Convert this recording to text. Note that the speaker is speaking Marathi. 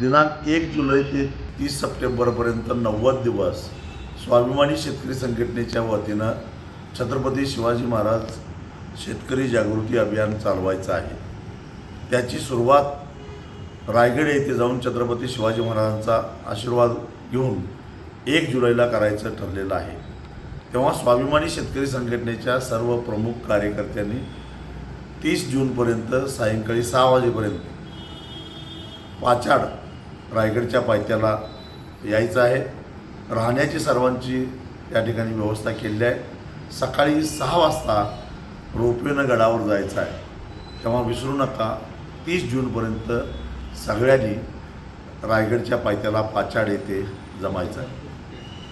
दिनांक एक जुलै ते तीस सप्टेंबरपर्यंत नव्वद दिवस स्वाभिमानी शेतकरी संघटनेच्या वतीनं छत्रपती शिवाजी महाराज शेतकरी जागृती अभियान चालवायचं आहे. त्याची सुरुवात रायगड येथे जाऊन छत्रपती शिवाजी महाराजांचा आशीर्वाद घेऊन एक जुलैला करायचं ठरलेलं आहे. तेव्हा स्वाभिमानी शेतकरी संघटनेच्या सर्व प्रमुख कार्यकर्त्यांनी तीस जूनपर्यंत सायंकाळी सहा वाजेपर्यंत पाचाड रायगडच्या पायथ्याला यायचं आहे. राहण्याची सर्वांची त्या ठिकाणी व्यवस्था केली आहे. सकाळी सहा वाजता रोपवेनं गडावर जायचं आहे. तेव्हा विसरू नका तीस जूनपर्यंत सगळ्यांनी रायगडच्या पायथ्याला पाचाड येथे जमायचं आहे.